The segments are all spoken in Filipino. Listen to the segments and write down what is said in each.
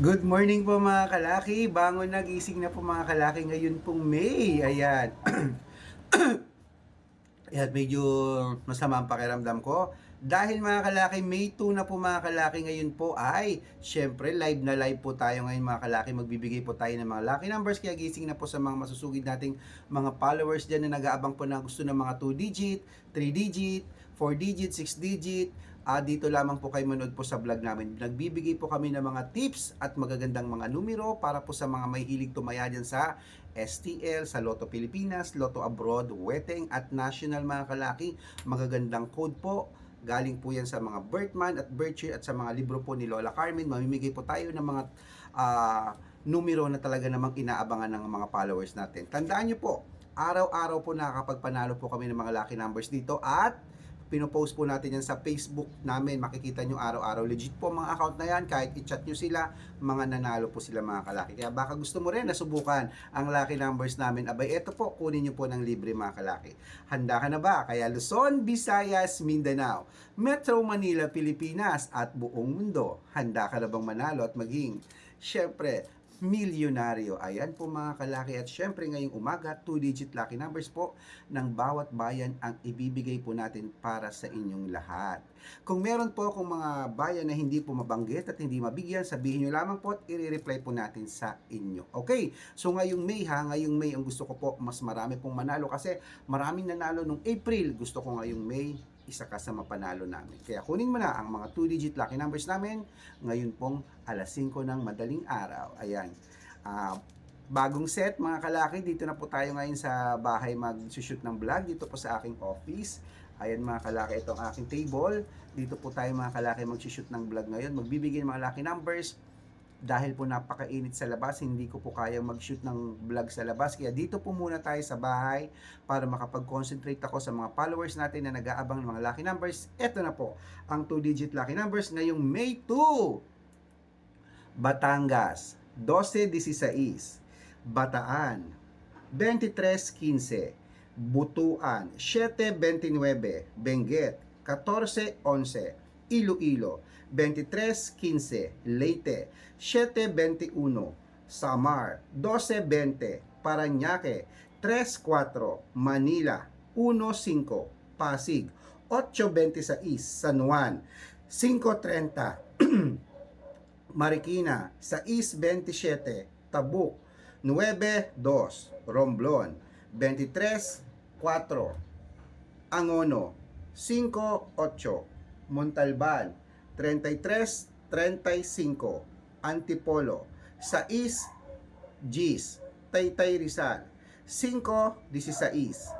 Good morning po mga kalaki. Bangon na gising na po mga kalaki ngayon pong May. Ayan. Ayan, medyo masama ang pakiramdam ko. Dahil mga kalaki, May 2 na po mga kalaki ngayon po ay, syempre, live na live po tayo ngayon mga kalaki. Magbibigay po tayo ng mga lucky numbers. Kaya gising na po sa mga masusugid nating mga followers dyan na nag-aabang po na gusto ng mga 2 digit, 3 digit, 4 digit, 6 digit. Ah, dito lamang po kayo manood po sa vlog namin. Nagbibigay po kami ng mga tips at magagandang mga numero para po sa mga may hilig tumaya dyan sa STL, sa Lotto Pilipinas, Lotto Abroad, Weteng at National mga kalaki. Magagandang code po. Galing po yan sa mga birthman at birthyear at sa mga libro po ni Lola Carmen. Mamimigay po tayo ng mga ah, numero na talaga namang inaabangan ng mga followers natin. Tandaan nyo po, araw-araw po nakakapagpanalo po kami ng mga lucky numbers dito at pinopost po natin yan sa Facebook namin. Makikita nyo araw-araw. Legit po mga account na yan. Kahit i-chat nyo sila, mga nanalo po sila mga kalaki. Kaya baka gusto mo rin nasubukan ang lucky numbers namin. Abay, eto po, kunin nyo po ng libre mga kalaki. Handa ka na ba? Kaya Luzon, Visayas, Mindanao, Metro Manila, Pilipinas, at buong mundo. Handa ka na bang manalo at maging, syempre, milyonaryo. Ayan po mga kalaki at syempre ngayong umaga, 2-digit lucky numbers po ng bawat bayan ang ibibigay po natin para sa inyong lahat. Kung meron po akong mga bayan na hindi po mabanggit at hindi mabigyan, sabihin nyo lamang po at i-reply po natin sa inyo. Okay, so ngayong May ha, ngayong May ang gusto ko po mas marami pong manalo kasi maraming nanalo nung April. Gusto ko ngayong May isa ka sa mapanalo namin. Kaya kunin mo na ang mga 2-digit lucky numbers namin ngayon pong alas 5 ng madaling araw. Ayan. Ah, bagong set mga kalaki, dito na po tayo ngayon sa bahay mag-shoot ng vlog dito po sa aking office. Ayan mga kalaki, ito ang aking table. Dito po tayo mga kalaki mag-shoot ng vlog ngayon. Magbibigay ng mga lucky numbers dahil po napakainit sa labas, hindi ko po kaya mag-shoot ng vlog sa labas. Kaya dito po muna tayo sa bahay para makapag-concentrate ako sa mga followers natin na nag-aabang ng mga lucky numbers. Ito na po, ang 2-digit lucky numbers ngayong May 2. Batangas, 12-16. Bataan, 23-15. Butuan, 7-29. Benguet, 14-11. Iloilo, 23-15. Leyte, 7-21. Samar, 12-20. Paranaque, 3-4. Manila, 1-5. Pasig, 8-26. San Juan, 5-30. Marikina, 6-27. Tabuk, 9-2. Romblon, 23-4. Angono, 5-8. Montalban, 33-35. Antipolo, 6 Gis, Taytay Rizal, 5-16.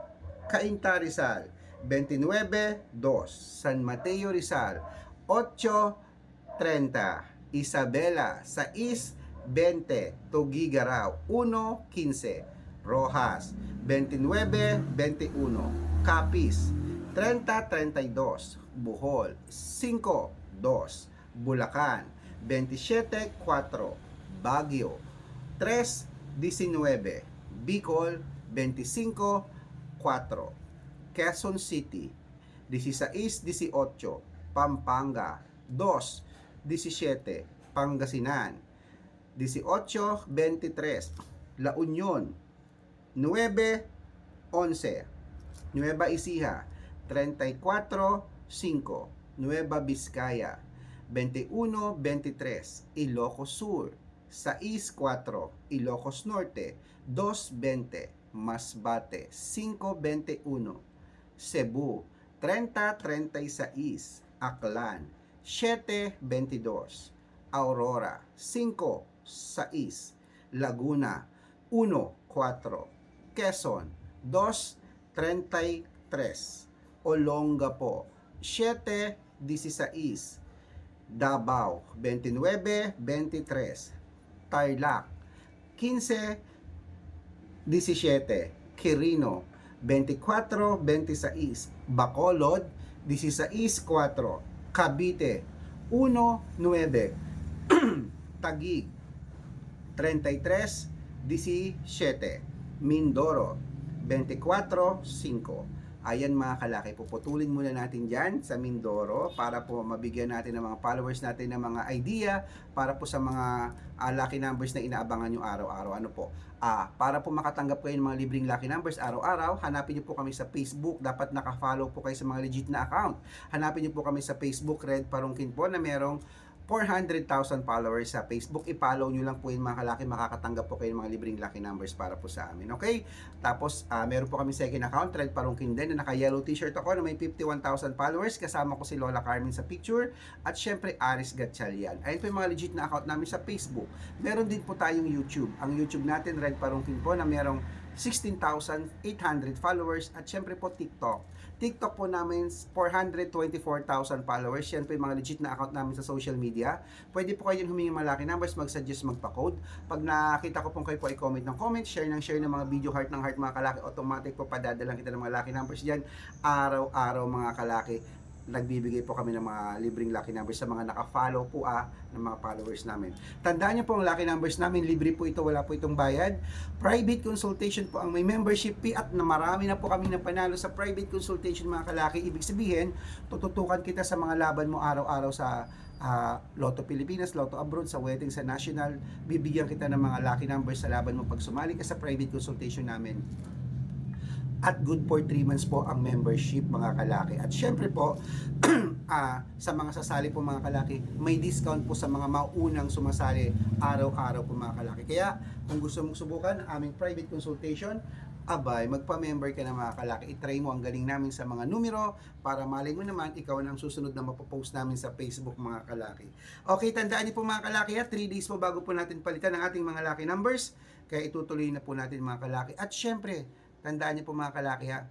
Cainta Rizal, 29-2. San Mateo Rizal, 8-30. Isabela, 6-20. Tugigaraw, 1-15. Rojas, 29-21. Capiz, 30-32. Bohol, 5-2. Bulacan, 27-4. Baguio, 3-19. Bicol, 25-4. Quezon City, 16-18. Pampanga, 2-17. Pangasinan, 18-23. La Union, 9-11. Nueva Ecija, 34-5. Nueva Vizcaya, 21-23. Ilocos Sur, 6-4. Ilocos Norte, 2-20. Masbate, 5-21. Cebu, 30-36. Aklan, 7-22. Aurora, 5-6. Laguna, 1-4. Quezon, 2-33. Olongapo, 7-16. Davao, 29-23. Tarlac, 15-17. Quirino, 24-26. Bacolod, 16-4. Cavite, 1-9. Taguig, 33-17. Mindoro, 24-5. Ayan mga kalaki, puputulin muna natin dyan sa Mindoro para po mabigyan natin ng mga followers natin ng mga idea para po sa mga ah, lucky numbers na inaabangan nyo araw-araw. Ano po? Ah, para po makatanggap kayo ng mga libreng lucky numbers araw-araw, hanapin nyo po kami sa Facebook. Dapat naka-follow po kayo sa mga legit na account. Hanapin nyo po kami sa Facebook, Red Parungkin po, na merong 400,000 followers sa Facebook. I-follow nyo lang po yung mga kalaki, makakatanggap po kayo ng mga libreng lucky numbers para po sa amin. Okay? Tapos, ah, meron po kami second account, Red Parungkin din, na naka-yellow t-shirt ako na may 51,000 followers. Kasama ko si Lola Carmen sa picture. At syempre, Aris Gatchalian. Ayun po yung mga legit na account namin sa Facebook. Meron din po tayong YouTube. Ang YouTube natin, Red Parungkin po, na merong 16,800 followers at syempre po TikTok. TikTok po namin 424,000 followers. Yan po yung mga legit na account namin sa social media. Pwede po kayo humingi ng malaki numbers, mag-suggest, magpa-code. Pag nakita ko pong kayo po ay comment ng comment, share ng share ng mga video heart ng heart mga kalaki, automatic po padadalang kita ng mga lucky numbers dyan. Araw-araw mga kalaki nagbibigay po kami ng mga libreng lucky numbers sa mga naka-follow po ah ng mga followers namin. Tandaan niyo po ang lucky numbers namin, libre po ito, wala po itong bayad. Private consultation po ang may membership fee at na marami na po kami ng panalo sa private consultation mga kalaki. Ibig sabihin, tututukan kita sa mga laban mo araw-araw sa ah, Lotto Pilipinas, Lotto Abroad, sa wedding, sa national. Bibigyan kita ng mga lucky numbers sa laban mo pag sumali ka sa private consultation namin at good for 3 months po ang membership mga kalaki. At syempre po, ah, sa mga sasali po mga kalaki, may discount po sa mga maunang sumasali araw-araw po mga kalaki. Kaya kung gusto mong subukan aming private consultation, abay, magpa-member ka na mga kalaki. I-try mo ang galing namin sa mga numero para malay mo naman, ikaw na ang susunod na mapopost namin sa Facebook mga kalaki. Okay, tandaan niyo po mga kalaki ha, 3 days po bago po natin palitan ang ating mga lucky numbers. Kaya itutuloy na po natin mga kalaki. At syempre, tandaan niyo po mga kalaki ha,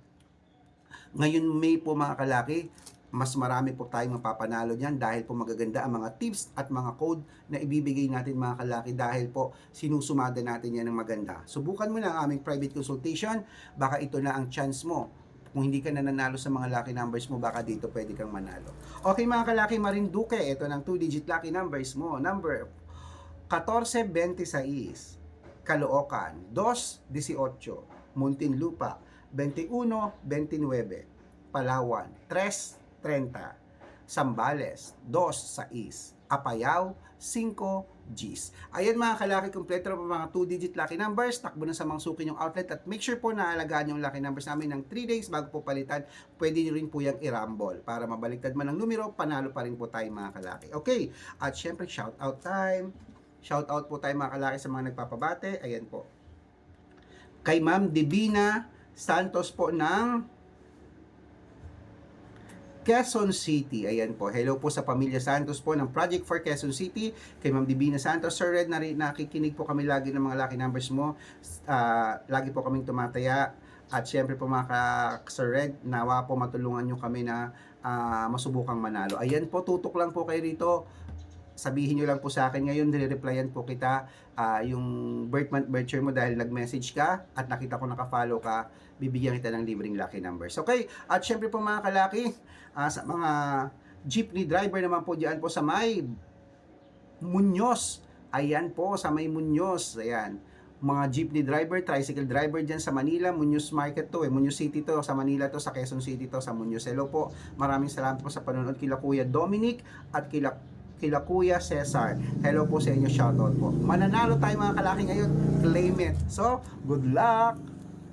ngayon May po mga kalaki, mas marami po tayong mapapanalo niyan dahil po magaganda ang mga tips at mga code na ibibigay natin mga kalaki dahil po sinusumada natin yan ng maganda. Subukan mo na ang aming private consultation, baka ito na ang chance mo. Kung hindi ka na nanalo sa mga lucky numbers mo, baka dito pwede kang manalo. Okay mga kalaki, Marinduque, ito ng 2-digit lucky numbers mo. Number 1426, Caloocan, 218, Muntinlupa, 21-29, Palawan, 3-30, Sambales, 2-6, Apayao, 5 Gs. Ayan mga kalaki, kompleto po mga 2-digit lucky numbers. Takbo na sa mga suki yung outlet at make sure po na alagaan yung lucky numbers namin ng 3 days bago po palitan. Pwede nyo rin po yung i-rumble. Para mabaliktad man ang numero, panalo pa rin po tayo mga kalaki. Okay, at syempre shout out time. Shout out po tayo mga kalaki sa mga nagpapabate. Ayan po. Kay Ma'am Divina Santos po ng Quezon City. Ayan po. Hello po sa Pamilya Santos po ng Project for Quezon City. Kay Ma'am Divina Santos. Sir Red, nari, nakikinig po kami lagi ng mga lucky numbers mo. Ah, lagi po kaming tumataya. At syempre po mga Sir Red, nawa po matulungan nyo kami na ah, masubukang manalo. Ayan po, tutok lang po kayo rito sabihin nyo lang po sa akin ngayon, nire-replyan po kita ah, yung birth month, birth year mo dahil nag-message ka at nakita ko naka-follow ka, bibigyan kita ng libreng lucky numbers. Okay? At syempre po mga kalaki, ah, sa mga jeepney driver naman po diyan po sa may Muñoz. Ayan po, sa may Muñoz. Ayan mga jeepney driver, tricycle driver dyan sa Manila, Muñoz Market to eh, Muñoz City to, sa Manila to, sa Quezon City to, sa Muñoz. Hello po, maraming salamat po sa panonood kila Kuya Dominic at kila kila Kuya Cesar. Hello po sa inyo, shoutout po. Mananalo tayo mga kalaki ngayon, claim it. So, good luck!